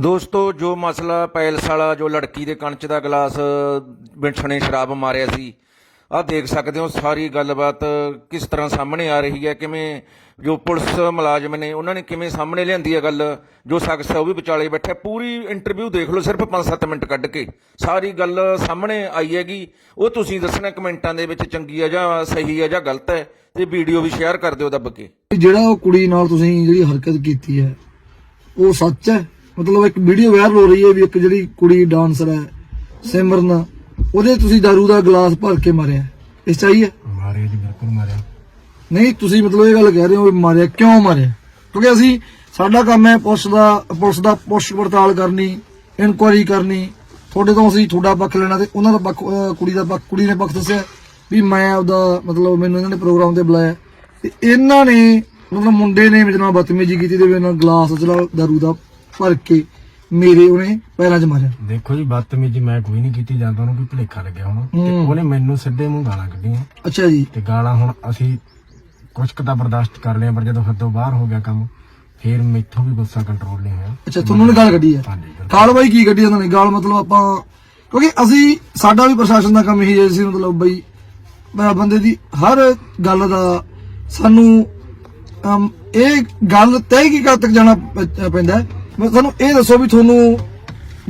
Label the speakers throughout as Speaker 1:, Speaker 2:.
Speaker 1: ਦੋਸਤੋ, ਜੋ ਮਸਲਾ ਪੈਲਸ ਵਾਲਾ, ਜੋ ਲੜਕੀ ਦੇ ਕੰਚ ਦਾ ਗਲਾਸ ਬਿੰਛਣੇ ਸ਼ਰਾਬ ਮਾਰਿਆ ਸੀ, ਆਹ ਦੇਖ ਸਕਦੇ ਹੋ ਸਾਰੀ ਗੱਲਬਾਤ ਕਿਸ ਤਰ੍ਹਾਂ ਸਾਹਮਣੇ ਆ ਰਹੀ ਹੈ, ਕਿਵੇਂ ਜੋ ਪੁਲਿਸ ਮੁਲਾਜ਼ਮ ਨੇ, ਉਹਨਾਂ ਨੇ ਕਿਵੇਂ ਸਾਹਮਣੇ ਲਿਆਂਦੀ ਹੈ ਗੱਲ, ਜੋ ਸ਼ਖਸ ਹੈ ਉਹ ਵੀ ਵਿਚਾਲੇ ਬੈਠਾ, ਪੂਰੀ ਇੰਟਰਵਿਊ ਦੇਖ ਲਓ ਸਿਰਫ 5-7 ਮਿੰਟ ਕੱਢ ਕੇ, ਸਾਰੀ ਗੱਲ ਸਾਹਮਣੇ ਆਈ ਹੈਗੀ, ਉਹ ਤੁਸੀਂ ਦੱਸਣਾ ਕਮੈਂਟਾਂ ਦੇ ਵਿੱਚ ਚੰਗੀ ਹੈ ਜਾਂ ਸਹੀ ਹੈ ਜਾਂ ਗਲਤ ਹੈ, ਤੇ ਵੀਡੀਓ ਵੀ ਸ਼ੇਅਰ ਕਰ ਦਿਓ ਦੱਬ ਕੇ।
Speaker 2: ਜਿਹੜਾ ਉਹ ਕੁੜੀ ਨਾਲ ਤੁਸੀਂ ਜਿਹੜੀ ਹਰਕਤ ਕੀਤੀ ਹੈ, ਉਹ ਸੱਚ ਹੈ? ਮਤਲਬ ਇੱਕ ਵੀਡੀਓ ਵਾਇਰਲ ਹੋ ਰਹੀ ਹੈ ਵੀ ਇੱਕ ਜਿਹੜੀ ਕੁੜੀ ਡਾਂਸਰ ਹੈ ਸਿਮਰਨ ਉਹਦੇ ਤੁਸੀਂ दारू ਦਾ ਗਲਾਸ ਭਰ ਕੇ ਮਾਰਿਆ। ਸਹੀ ਹੈ?
Speaker 3: ਮਾਰਿਆ ਜੀ ਬਿਲਕੁਲ ਮਾਰਿਆ।
Speaker 2: ਨਹੀਂ ਤੁਸੀਂ ਮਤਲਬ ਇਹ ਗੱਲ ਕਹਿ ਰਹੇ ਹੋ ਵੀ ਮਾਰਿਆ ਕਿਉਂ ਮਾਰਿਆ? ਕਿਉਂਕਿ ਅਸੀਂ ਸਾਡਾ ਕੰਮ ਹੈ ਪੁਲਿਸ ਦਾ ਪੁਲਿਸ ਦਾ ਪੁੱਛ ਪੜਤਾਲ ਕਰਨੀ ਇਨਕੁਆਇਰੀ ਕਰਨੀ। ਤੁਹਾਡੇ ਤੋਂ ਅਸੀਂ ਤੁਹਾਡਾ ਪੱਖ ਲੈਣਾ ਤੇ ਉਹਨਾਂ ਦਾ ਪੱਖ ਕੁੜੀ ਦਾ ਪੱਖ ਕੁੜੀ ਨੇ ਪੱਖ ਦੱਸਿਆ ਵੀ ਮੈਂ ਉਹਦਾ ਮਤਲਬ ਮੈਨੂੰ ਇਹਨਾਂ ਨੇ ਪ੍ਰੋਗਰਾਮ ਤੇ ਬੁਲਾਇਆ। ਤੇ ਇਹਨਾਂ ਨੇ ਮਤਲਬ ਮੁੰਡੇ ਨੇ ਮੇਰੇ ਨਾਲ ਬਦਤਮੀਜ਼ੀ ਕੀਤੀ ਤੇ ਮੇਰੇ ਨਾਲ ਗਲਾਸ ਚਲਾ ਦਾਰੂ ਦਾ ਭਰ ਕੇ ਮੇਰੇ ਉਹਨੇ ਪੈਰਾਂ 'ਚ ਮਾਰਿਆ।
Speaker 3: ਦੇਖੋ ਜੀ ਬਦਤਮੀਜੀ ਮੈਂ ਕੋਈ ਨਹੀਂ ਕੀਤੀ ਜਾਂਦਾ ਉਹਨੂੰ ਕੋਈ ਭੁਲੇਖਾ ਲੱਗਿਆ ਹੋਣਾ। ਤੇ
Speaker 2: ਹੂੰ।
Speaker 3: ਉਹਨੇ ਮੈਨੂੰ ਸਿੱਧੇ ਮੂੰਹ ਗਾਲਾਂ ਕੱਢੀਆਂ।
Speaker 2: ਅੱਛਾ ਜੀ।
Speaker 3: ਤੇ ਗਾਲਾਂ ਹੁਣ ਅਸੀਂ ਕੁਝ ਕੁ ਤਾਂ ਬਰਦਾਸ਼ਤ ਕਰ ਲਿਆ ਪਰ ਜਦੋਂ ਹੱਦੋਂ ਬਾਹਰ ਹੋ ਗਿਆ ਕੰਮ ਫੇਰ ਮੈਥੋਂ ਵੀ ਗੁੱਸਾ ਕੰਟਰੋਲ ਨਹੀਂ ਹੋਇਆ।
Speaker 2: ਅੱਛਾ ਤੁਹਾਨੂੰ ਨੇ ਗਾਲ ਕੱਢੀ ਹੈ
Speaker 3: ਹਾਂਜੀ ਬਿਲਕੁਲ।
Speaker 2: ਗਾਲ ਬਾਈ ਕੀ ਕੱਢੀ ਉਹਨਾਂ ਨੇ? ਗਾਲ ਮਤਲਬ ਆਪਾਂ ਕਿਉਂਕਿ ਅਸੀਂ ਸਾਡਾ ਵੀ ਪ੍ਰਸ਼ਾਸਨ ਦਾ ਕੰਮ ਇਹੀ ਹੈ ਸੀ ਮਤਲਬ ਬਈ ਬ- ਬੰਦੇ ਦੀ ਹਰ ਗੱਲ ਦਾ ਸਾਨੂੰ ਅਮ, ਇਹ ਗੱਲ ਤੈਅ ਕੀ ਕਰ ਤੱਕ ਜਾਣਾ ਪ- ਪੈਂਦਾ ਹੈ। ਮੈਂ ਸਾਨੂੰ ਇਹ ਦੱਸੋ ਵੀ ਤੁਹਾਨੂੰ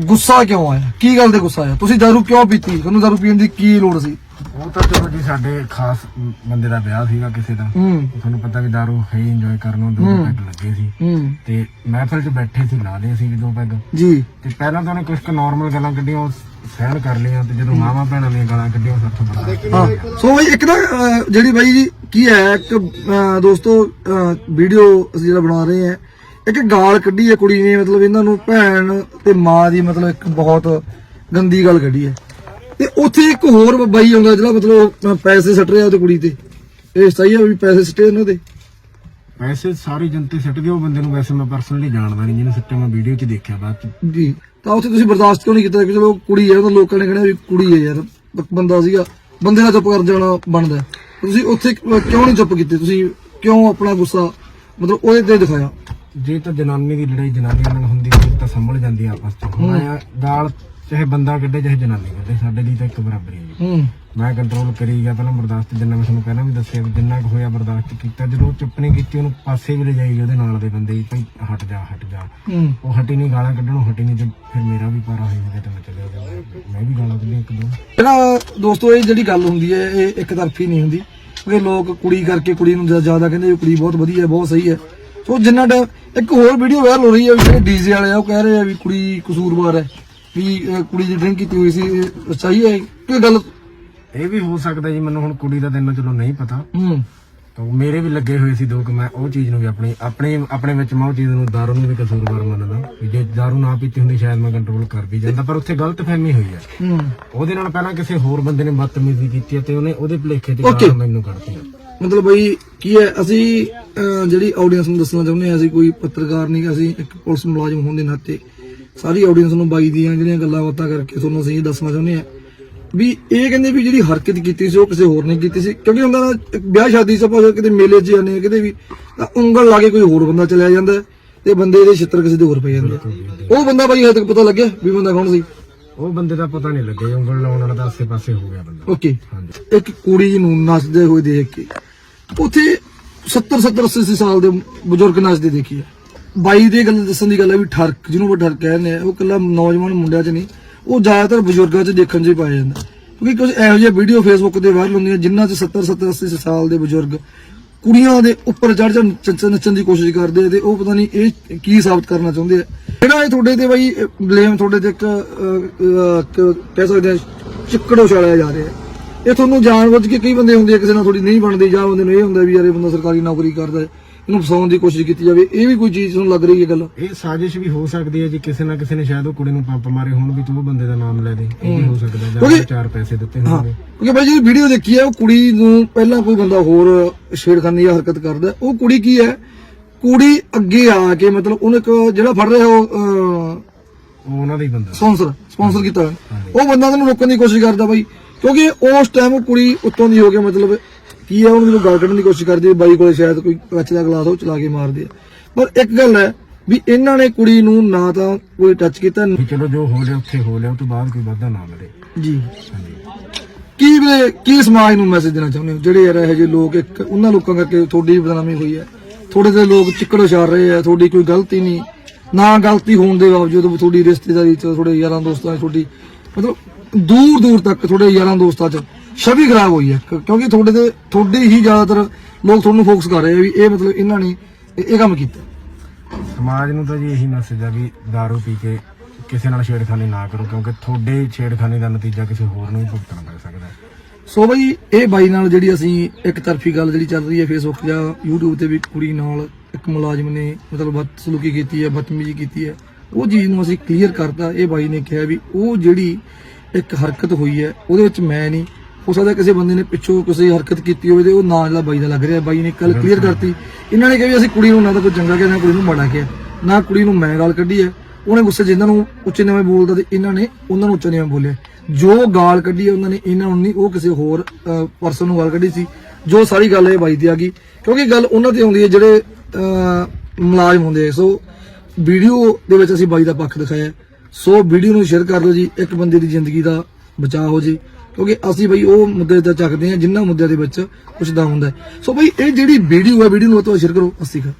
Speaker 2: ਗੁੱਸਾ ਕਿਉਂ ਆਇਆ? ਕੀ ਗੱਲ ਤੇ ਗੁੱਸਾ ਆਇਆ? ਤੁਸੀਂ ਦਾਰੂ ਕਿਉਂ ਪੀਤੀ? ਤੁਹਾਨੂੰ ਦਾਰੂ ਪੀਣ ਦੀ ਕੀ ਲੋੜ ਸੀ?
Speaker 3: ਉਹ ਤਾਂ ਚਲੋ ਜੀ ਸਾਡੇ ਖਾਸ ਬੰਦੇ ਦਾ ਵਿਆਹ ਸੀਗਾ ਕਿਸੇ ਦਾ
Speaker 2: ਹੂੰ।
Speaker 3: ਤੁਹਾਨੂੰ ਪਤਾ ਵੀ ਦਾਰੂ ਹੈ ਇੰਜੋਏ ਕਰਨ ਨੂੰ ਦੋ
Speaker 2: ਹੂੰ।
Speaker 3: ਪੈਗ ਲੱਗੇ ਸੀ।
Speaker 2: ਹੂੰ।
Speaker 3: ਤੇ ਮਹਿਫਲ 'ਚ ਬੈਠੇ ਸੀ ਲਾ ਲਏ ਸੀ ਵੀ ਦੋ ਪੈਗ।
Speaker 2: ਜੀ।
Speaker 3: ਤੇ ਪਹਿਲਾਂ ਤਾਂ ਉਹਨੇ ਕੁਝ ਕੁ ਨਾਰਮਲ ਗੱਲਾਂ ਕੱਢੀਆਂ ਉਹ ਸਹਿਣ ਕਰ ਲਈਆਂ ਤੇ ਜਦੋਂ ਮਾਵਾਂ ਭੈਣਾਂ ਦੀਆਂ ਗਾਲਾਂ ਕੱਢੀਆਂ ਉਹ ਸੱਥ ਬੜਾ
Speaker 2: ਹਾਂ। ਸੋ ਬਈ ਇੱਕ ਨਾ ਅਹ, ਜਿਹੜੀ ਬਾਈ ਜੀ ਕੀ ਹੈ ਇੱਕ ਅਹ, ਦੋਸਤੋ ਵੀਡੀਓ ਅਸੀਂ ਜਿਹੜਾ ਬਣਾ ਰਹੇ ਹਾਂ ਇੱਕ ਗਾਲ ਕੱਢੀ ਹੈ ਕੁੜੀ ਨੇ ਮਤਲਬ ਇਹਨਾਂ ਨੂੰ ਭੈਣ ਤੇ ਮਾਂ ਦੀ ਮਤਲਬ ਇੱਕ ਬਹੁਤ ਗੰਦੀ ਗੱਲ ਕੱਢੀ ਹੈ। ਤੇ ਉੱਥੇ ਇੱਕ ਹੋਰ ਬਾਈ ਆਉਂਦਾ ਜਿਹੜਾ ਮਤਲਬ ਪੈਸੇ ਸੱਟ ਰਿਹਾ ਉਹਦੇ ਕੁੜੀ ਤੇ। ਇਹ ਸਹੀ ਹੈ ਵੀ ਪੈਸੇ ਸੱਟੇ ਇਹਨਾਂ ਦੇ?
Speaker 3: ਵੈਸੇ ਸਾਰੀ ਜਨਤੇ ਸਿੱਟ ਗਏ ਉਹ ਬੰਦੇ ਨੂੰ ਵੈਸੇ ਮੈਂ ਪਰਸਨਲੀ ਜਾਣਦਾ ਨਹੀਂ ਜਿਹਨੇ ਸਿੱਟਿਆ ਮੈਂ ਵੀਡੀਓ 'ਚ ਦੇਖਿਆ ਬਾਅਦ 'ਚ।
Speaker 2: ਜੀ। ਤਾਂ ਉੱਥੇ ਤੁਸੀਂ ਬਰਦਾਸ਼ਤ ਕਿਉਂ ਨਹੀਂ ਕੀਤਾ? ਕਿ ਚਲੋ ਕੁੜੀ ਹੈ ਉਹ ਤਾਂ ਲੋਕਾਂ ਨੇ ਕਹਿਣਾ ਵੀ ਕੁੜੀ ਹੈ ਯਾਰ ਬੰਦਾ ਸੀਗਾ ਬੰਦੇ ਨਾਲ ਚੁੱਪ ਕਰ ਜਾਣਾ ਬਣਦਾ। ਤੁਸੀਂ ਉੱਥੇ ਕਿਉਂ ਨਹੀਂ ਚੁੱਪ ਕੀਤੇ? ਤੁਸੀਂ ਕਿਉਂ ਆਪਣਾ ਗੁੱਸਾ ਮਤਲਬ ਉਹਦੇ ਤੇ ਦਿਖਾਇਆ?
Speaker 3: ਜੇ ਤਾਂ ਜਨਾਨੀ ਦੀ ਲੜਾਈ ਜਨਾਨੀ ਨਾਲ ਹੁੰਦੀ ਫਿਰ ਤਾਂ ਸੰਭਲ ਜਾਂਦੀ ਆ ਆਪਸ 'ਚ। ਹੁਣ ਆਇਆ ਗਾਲ ਚਾਹੇ ਬੰਦਾ ਕੱਢੇ ਚਾਹੇ ਜਨਾਨੀ ਕੱਢੇ ਸਾਡੇ ਲਈ ਤਾਂ ਇੱਕ ਬਰਾਬਰ ਹੀ ਹੈ ਜੀ।
Speaker 2: ਹੂੰ।
Speaker 3: ਮੈਂ ਕੰਟਰੋਲ ਕਰੀ ਗਿਆ ਪਹਿਲਾਂ ਬਰਦਾਸ਼ਤ ਜਿੰਨਾ ਮੈਂ ਤੁਹਾਨੂੰ ਪਹਿਲਾਂ ਵੀ ਦੱਸਿਆ ਵੀ ਜਿੰਨਾ ਕੁ ਹੋਇਆ ਬਰਦਾਸ਼ਤ ਕੀਤਾ ਜਦੋਂ ਚੁੱਪ ਨਹੀਂ ਕੀਤੀ ਉਹਨੂੰ ਪਾਸੇ ਵੀ ਲਿਜਾਈ ਉਹਦੇ ਨਾਲ ਦੇ ਬੰਦੇ ਵੀ ਭਾਈ ਹਟ ਜਾ ਹਟ ਜਾ।
Speaker 2: ਹੂੰ।
Speaker 3: ਉਹ ਹਟੀ ਨਹੀਂ ਗਾਲਾਂ ਕੱਢਣੋਂ ਹਟੀ ਨਹੀਂ ਤੇ ਫਿਰ ਮੇਰਾ ਵੀ ਪਾਰਾ ਹੋਈ ਗਿਆ ਤੇ ਮੈਂ ਚਲੇ ਗਿਆ। ਮੈਂ ਵੀ ਗਾਲਾਂ ਕੱਢੀਆਂ ਇੱਕ ਦੋ।
Speaker 2: ਜਿਹੜਾ ਦੋਸਤੋ ਇਹ ਜਿਹੜੀ ਗੱਲ ਹੁੰਦੀ ਹੈ ਇਹ ਇੱਕ ਤਰਫੀ ਨਹੀਂ ਹੁੰਦੀ ਕਿਉਂਕਿ ਲੋਕ ਕੁੜੀ ਕਰਕੇ ਕੁੜੀ ਨੂੰ ਜ਼ਿਆ- ਜ਼ਿਆਦਾ ਕਹਿੰਦੇ ਵੀ ਕੁੜੀ ਬਹੁਤ ਵਧੀਆ ਹੈ ਬਹੁਤ ਸਹੀ ਹੈ। ਸੋ ਜਿੰਨਾ ਟਾਈਮ ਇੱਕ ਹੋਰ ਵੀਡੀਓ ਵਾਇਰਲ ਹੋ ਰਹੀ ਹੈ ਵੀ ਜਿਹੜੇ ਡੀਜੇ ਵਾਲੇ ਆ ਉਹ ਕਹਿ ਰਹੇ ਆ ਵੀ ਕੁੜੀ ਕਸੂਰਵਾਰ ਹੈ ਵੀ ਅਹ, ਕੁੜੀ ਦੀ ਡਰਿੰਕ ਕੀਤੀ ਹੋਈ ਸੀ ਇਹ ਸਹੀ ਹੈ ਕਿ ਗੱਲ?
Speaker 3: ਇਹ ਵੀ ਹੋ ਸਕਦਾ ਜੀ ਮੈਨੂੰ ਹੁਣ ਕੁੜੀ ਦਾ ਦਿਨ ਚਲੋ ਨਹੀਂ ਪਤਾ।
Speaker 2: ਹੂੰ।
Speaker 3: ਤਾਂ ਮੇਰੇ ਵੀ ਲੱਗੇ ਹੋਏ ਸੀ ਦੋ ਕਿ ਮੈਂ ਉਹ ਚੀਜ਼ ਨੂੰ ਵੀ ਆਪਣੀ ਆਪਣੀ ਆਪਣੇ ਵਿੱਚ ਮੈਂ ਉਹ ਚੀਜ਼ ਨੂੰ ਦਾਰੂ ਨੂੰ ਵੀ ਕਸੂਰਵਾਰ ਮੰਨਦਾ। ਵੀ ਜੇ ਦਾਰੂ ਨਾ ਪੀਤੀ ਹੁੰਦੀ ਸ਼ਾਇਦ ਮੈਂ ਕੰਟਰੋਲ ਕਰ ਵੀ ਜਾਂਦਾ ਪਰ ਉੱਥੇ ਗਲਤ ਫਹਿਮੀ ਹੋਈ ਹੈ।
Speaker 2: ਹੂੰ।
Speaker 3: ਉਹਦੇ ਨਾਲ ਪਹਿਲਾਂ ਕਿਸੇ ਹੋਰ ਬੰਦੇ ਨੇ ਬਦਤਮੀਜ਼ੀ ਕੀਤੀ ਹੈ ਤੇ ਉਹਨੇ ਉਹਦੇ ਭੁਲੇਖੇ ਤੇ
Speaker 2: Okay.
Speaker 3: ਗਾਲਾਂ ਮੈਨੂੰ
Speaker 2: ਮਤਲਬ ਬਈ ਕੀ ਹੈ ਅਸੀਂ ਜਿਹੜੀ ਆਡੀਅנס ਨੂੰ ਦੱਸਣਾ ਚਾਹੁੰਦੇ ਹਾਂ ਅਸੀਂ ਕੋਈ ਪੱਤਰਕਾਰ ਨਹੀਂ ਅਸੀਂ ਇੱਕ ਪੁਲਿਸ ਮੁਲਾਜ਼ਮ ਹੋਣ ਦੇ ਨਾਤੇ ਸਾਰੀ ਆਡੀਅנס ਨੂੰ ਬਾਈ ਦੀਆਂ ਜਿਹੜੀਆਂ ਗੱਲਾਂ ਬਾਤਾਂ ਕਰਕੇ ਤੁਹਾਨੂੰ ਅਸੀਂ ਇਹ ਦੱਸਣਾ ਚਾਹੁੰਦੇ ਹਾਂ ਵੀ ਇਹ ਕਹਿੰਦੇ ਵੀ ਜਿਹੜੀ ਹਰਕਤ ਕੀਤੀ ਸੀ ਉਹ ਕਿਸੇ ਹੋਰ ਨੇ ਕੀਤੀ ਸੀ। ਕਿਉਂਕਿ ਹੁੰਦਾ ਨਾ ਵਿਆਹ ਸ਼ਾਦੀ ਸਪੋਜ਼ ਕਿਤੇ ਮੇਲੇ 'ਚ ਜਾਂਦੇ ਆ ਕਿਤੇ ਵੀ ਤਾਂ ਉਂਗਲ ਲਾ ਕੇ ਕੋਈ ਹੋਰ ਬੰਦਾ ਚਲਿਆ ਜਾਂਦਾ ਤੇ ਬੰਦੇ ਦੇ ਛਿੱਤਰ ਕਿਸੇ ਦੇ ਹੋਰ ਪੈ ਜਾਂਦੇ ਉਹ ਬੰਦਾ ਬਾਈ ਹੱਦ ਤੱਕ ਪਤਾ ਲੱਗਿਆ ਵੀ ਬੰਦਾ ਕੌਣ ਸੀ?
Speaker 3: ਉਹ ਬੰਦੇ ਦਾ ਪਤਾ ਨਹੀਂ ਲੱਗਿਆ ਉਂਗਲ ਲਾਉਣ ਵਾਲਾ ਤਾਂ ਆਸੇ ਪਾਸੇ ਹੋ ਗਿਆ ਬੰਦਾ।
Speaker 2: ਓਕੇ। ਇੱਕ ਕੁੜੀ ਨੂੰ ਨੱਚਦੇ ਹੋਏ ਦੇਖ ਕੇ ਉੱਥੇ 70 70 80 ਸਾਲ ਦੇ ਬਜ਼ੁਰਗ ਨੱਚਦੇ ਦੇਖੀ ਆ। ਬਾਈ ਦੇ ਗੱਲ ਦੱਸਣ ਦੀ ਗੱਲ ਹੈ ਵੀ ਠਰਕ, ਜਿਹਨੂੰ ਉਹ ਠਰਕ ਕਹਿੰਦੇ ਆ, ਉਹ ਕੱਲਾ ਨੌਜਵਾਨ ਮੁੰਡਿਆਂ 'ਚ ਨਹੀਂ, ਉਹ ਜ਼ਿਆਦਾਤਰ ਬਜ਼ੁਰਗਾਂ 'ਚ ਦੇਖਣ 'ਚ ਹੀ ਪਾਇਆ ਜਾਂਦਾ। ਕਿਉਂਕਿ ਕੁਝ ਇਹੋ ਜਿਹੇ ਵੀਡੀਓ ਫੇਸਬੁੱਕ ਤੇ ਵਾਇਰਲ ਹੁੰਦੀਆਂ, ਜਿਨ੍ਹਾਂ 'ਚ 70 70 80 ਸਾਲ ਦੇ ਬਜ਼ੁਰਗ ਕੁੜੀਆਂ ਦੇ ਉੱਪਰ ਚੜ ਚੜ ਨੱਚਣ ਦੀ ਕੋਸ਼ਿਸ਼ ਕਰਦੇ ਆ ਤੇ ਉਹ ਪਤਾ ਨਹੀਂ ਇਹ ਕੀ ਸਾਬਤ ਕਰਨਾ ਚਾਹੁੰਦੇ ਆ। ਜਿਹੜਾ ਇਹ ਤੁਹਾਡੇ ਤੇ ਬਾਈ ਬਲੇਮ ਤੁਹਾਡੇ ਤੇ ਇੱਕ ਕਹਿ ਸਕਦੇ ਆ, ਚਿੱਕੜ ਉਛਾਲਿਆ ਜਾ ਰਿਹਾ। ਇਹ ਤੁਹਾਨੂੰ ਜਾਣਬੁੱਝ ਕੇ ਕਈ ਬੰਦੇ ਹੁੰਦੇ ਆ ਕਿਸੇ ਨਾਲ ਥੋੜੀ ਨਹੀਂ ਬਣਦੀ ਜਾਂ ਬੰਦੇ ਨੂੰ ਇਹ ਹੁੰਦਾ ਵੀ ਯਾਰ ਇਹ ਬੰਦਾ ਸਰਕਾਰੀ ਨੌਕਰੀ ਕਰਦਾ ਹੈ ਇਹਨੂੰ ਫਸਾਉਣ ਦੀ ਕੋਸ਼ਿਸ਼ ਕੀਤੀ ਜਾਵੇ ਇਹ ਵੀ ਕੋਈ ਚੀਜ਼ ਤੁਹਾਨੂੰ ਲੱਗ ਰਹੀ ਹੈ ਗੱਲ?
Speaker 3: ਇਹ ਸਾਜ਼ਿਸ਼ ਵੀ ਹੋ ਸਕਦੀ ਹੈ ਜੀ ਕਿਸੇ ਨਾ ਕਿਸੇ ਨੇ ਸ਼ਾਇਦ ਉਹ ਕੁੜੀ ਨੂੰ ਪੰਪ ਮਾਰੇ ਹੋਣ ਵੀ ਤੂੰ ਉਹ ਬੰਦੇ ਦਾ ਨਾਮ ਲੈ ਦੇ ਇਹ ਵੀ ਹੋ। ਸਕਦਾ ਜਾਂ ਉਹਨੇ ਚਾਰ ਪੈਸੇ ਦਿੱਤੇ
Speaker 2: ਹਾਂ।
Speaker 3: ਹੋਣਗੇ।
Speaker 2: ਕਿਉਂਕਿ ਬਾਈ ਜਿਹੜੀ ਵੀਡੀਓ ਦੇਖੀ ਹੈ ਉਹ ਕੁੜੀ ਨੂੰ ਪਹਿਲਾਂ ਕੋਈ ਬੰਦਾ ਹੋਰ ਛੇੜਖਾਨੀ ਜਾਂ ਹਰਕਤ ਕਰਦਾ। ਉਹ ਕੁੜੀ ਕੀ ਹੈ? ਕੁੜੀ ਅੱਗੇ ਆ ਕੇ ਮਤਲਬ ਉਹਨੇ ਇੱਕ ਜਿਹੜਾ ਫੜ ਰਿਹਾ ਉਹ ਅਹ,
Speaker 3: ਉਹ ਉਹਨਾਂ ਦਾ ਹੀ ਬੰਦਾ।
Speaker 2: ਸਪਾਂਸਰ ਸਪਾਂਸਰ ਕੀਤਾ ਹੋਇਆ। ਉਹ ਬੰਦਾ ਉਹਨੂੰ ਰੋਕਣ ਦੀ ਕੋਸ਼ਿਸ਼ ਕਰਦਾ ਬਾਈ। ਕਿਉਂਕਿ ਉਸ ਟਾਈਮ ਉਹ ਕੁੜੀ ਉੱਤੋਂ ਦੀ ਹੋ ਕੇ ਮਤਲਬ ਕੀ ਹੈ ਉਹਨੂੰ ਜਦੋਂ ਗੱਲ ਕੱਢਣ ਦੀ ਕੋਸ਼ਿਸ਼ ਕਰਦੀ ਹੈ ਬਾਈ ਕੋਲੇ ਸ਼ਾਇਦ ਕੋਈ ਕੱਚ ਦਾ ਗਲਾਸ ਉਹ ਚਲਾ ਕੇ ਮਾਰਦੀ ਹੈ ਪਰ ਇੱਕ ਗੱਲ ਹੈ ਵੀ ਇਹਨਾਂ ਨੇ ਕੁੜੀ ਨੂੰ ਨਾ ਤਾਂ ਕੋਈ ਟੱਚ ਕੀਤਾ
Speaker 3: ਵੀ ਚਲੋ ਜੋ ਹੋ ਲਿਆ ਉੱਥੇ ਹੋ ਲਿਆ ਉਹ ਤੋਂ ਬਾਅਦ ਕੋਈ ਵਾਧਾ ਨਾ ਮਿਲੇ
Speaker 2: ਜੀ।
Speaker 3: ਹਾਂਜੀ।
Speaker 2: ਕੀ ਵੀਰੇ ਕੀ ਸਮਾਜ ਨੂੰ ਮੈਸੇਜ ਦੇਣਾ ਚਾਹੁੰਦੇ ਹੋ? ਜਿਹੜੇ ਯਾਰ ਇਹੋ ਜਿਹੇ ਲੋਕ ਇੱਕ ਉਹਨਾਂ ਲੋਕਾਂ ਕਰਕੇ ਤੁਹਾਡੀ ਵੀ ਬਦਨਾਮੀ ਹੋਈ ਹੈ। ਥੋੜੇ ਜਿਹੇ ਲੋਕ ਚਿੱਕੜ ਉਛਾਲ ਰਹੇ ਆ ਤੁਹਾਡੀ ਕੋਈ ਗਲਤੀ ਨਹੀਂ। ਨਾ ਗਲਤੀ ਹੋਣ ਦੇ ਬਾਵਜੂਦ ਤੁਹਾਡੀ ਰਿਸ਼ਤੇਦਾਰੀ ਚ ਤੁਹਾਡੇ ਯਾਰਾਂ ਦੋਸਤਾਂ ਤੁਹਾਡੀ ਮਤਲਬ ਦੂਰ ਦੂਰ ਤੱਕ ਤੁਹਾਡੇ ਯਾਰਾਂ ਦੋਸਤਾਂ 'ਚ ਛਵੀ ਖਰਾਬ ਹੋਈ ਹੈ। ਕਿਉਂਕਿ ਤੁਹਾਡੇ ਤੇ ਤੁਹਾਡੇ ਹੀ ਜ਼ਿਆਦਾਤਰ ਲੋਕ ਤੁਹਾਨੂੰ ਫੋਕਸ ਕਰ ਰਹੇ ਆ ਵੀ ਇਹ ਮਤਲਬ ਇਹਨਾਂ ਨੇ ਇਹ ਇਹ ਕੰਮ ਕੀਤਾ।
Speaker 3: ਸਮਾਜ ਨੂੰ ਤਾਂ ਜੀ ਇਹੀ ਮੈਸੇਜ ਆ ਵੀ दारू ਪੀ ਕੇ ਕਿਸੇ ਨਾਲ ਛੇੜਖਾਨੀ ਨਾ ਕਰੋ ਕਿਉਂਕਿ ਤੁਹਾਡੇ ਛੇੜਖਾਨੀ ਦਾ ਨਤੀਜਾ ਕਿਸੇ ਹੋਰ ਨੂੰ ਵੀ ਭੁਗਤਣਾ ਪੈ ਸਕਦਾ ਹੈ।
Speaker 2: ਸੋ ਬਈ ਇਹ ਬਾਈ ਨਾਲ ਜਿਹੜੀ ਅਸੀਂ ਇੱਕ ਤਰਫੀ ਗੱਲ ਜਿਹੜੀ ਚੱਲ ਰਹੀ ਹੈ ਫੇਸਬੁੱਕ ਜਾਂ YouTube ਤੇ ਵੀ ਕੁੜੀ ਨਾਲ ਇੱਕ ਮੁਲਾਜ਼ਮ ਨੇ ਮਤਲਬ ਬਦਸਲੂਕੀ ਕੀਤੀ ਹੈ ਬਦਤਮੀਜ਼ੀ ਕੀਤੀ ਹੈ। ਉਹ ਚੀਜ਼ ਨੂੰ ਅਸੀਂ ਕਲੀਅਰ ਕਰਤਾ ਇਹ ਬਾਈ ਨੇ ਕਿਹਾ ਵੀ ਉਹ ਜਿਹੜੀ ਇੱਕ ਹਰਕਤ ਹੋਈ ਹੈ ਉਹਦੇ ਵਿੱਚ ਮੈਂ ਨਹੀਂ। ਹੋ ਸਕਦਾ ਕਿਸੇ ਬੰਦੇ ਨੇ ਪਿੱਛੋਂ ਕਿਸੇ ਹਰਕਤ ਕੀਤੀ ਹੋਵੇ ਤੇ ਉਹ ਨਾਂ ਜਿਹੜਾ ਬਾਈ ਦਾ ਲੱਗ ਰਿਹਾ ਬਾਈ ਨੇ ਕੱਲ ਕਲੀਅਰ ਕਰਤੀ। ਇਹਨਾਂ ਨੇ ਕਿਹਾ ਵੀ ਅਸੀਂ ਕੁੜੀ ਨੂੰ ਨਾ ਤਾਂ ਕੋਈ ਚੰਗਾ ਕਿਹਾ ਨਾ ਕੁੜੀ ਨੂੰ ਮਾੜਾ ਕਿਹਾ ਨਾ ਕੁੜੀ ਨੂੰ ਮੈਂ ਗਾਲ ਕੱਢੀ ਹੈ। ਉਹਨੇ ਗੁੱਸੇ ਇਹਨਾਂ ਨੂੰ ਉੱਚੇ ਨੀਵੇਂ ਬੋਲਦਾ ਤੇ ਇਹਨਾਂ ਨੇ ਉਹਨਾਂ ਨੂੰ ਉੱਚੇ ਨੀਵੇਂ ਬੋਲਿਆ। ਜੋ ਗਾਲ ਕੱਢੀ ਹੈ ਉਹਨਾਂ ਨੇ ਇਹਨਾਂ ਨੂੰ ਨਹੀਂ ਉਹ ਕਿਸੇ ਹੋਰ ਪਰਸਨ ਨੂੰ ਗਾਲ ਕੱਢੀ ਸੀ। ਜੋ ਸਾਰੀ ਗੱਲ ਇਹ ਬਾਈ ਦੀ ਆ ਗਈ। ਕਿਉਂਕਿ ਗੱਲ ਉਹਨਾਂ ਤੇ ਹੁੰਦੀ ਹੈ ਜਿਹੜੇ ਮੁਲਾਜ਼ਮ ਹੁੰਦੇ। ਸੋ ਵੀਡੀਓ ਦੇ ਵਿੱਚ ਅਸੀਂ ਬਾਈ ਦਾ ਪੱਖ ਦਿਖਾਇਆ। ਸੋ ਵੀਡੀਓ ਨੂੰ ਸ਼ੇਅਰ ਕਰ ਲਓ ਜੀ, ਇੱਕ ਬੰਦੇ ਦੀ ਜ਼ਿੰਦਗੀ ਦਾ ਬਚਾਅ ਹੋ ਜੇ। ਕਿਉਂਕਿ ਅਸੀਂ ਬਈ ਉਹ ਮੁੱਦੇ ਤੇ ਚੱਕਦੇ ਹਾਂ, ਜਿੰਨਾ ਮੁੱਦਿਆਂ ਦੇ ਵਿੱਚ ਕੁਝ ਦਾ ਹੁੰਦਾ ਸੋ ਬਈ ਇਹ ਜਿਹੜੀ ਵੀਡੀਓ ਹੈ, ਵੀਡੀਓ ਨੂੰ ਤੋਂ ਸ਼ੇਅਰ ਕਰੋ। ਅਸੀਂ ਕਰ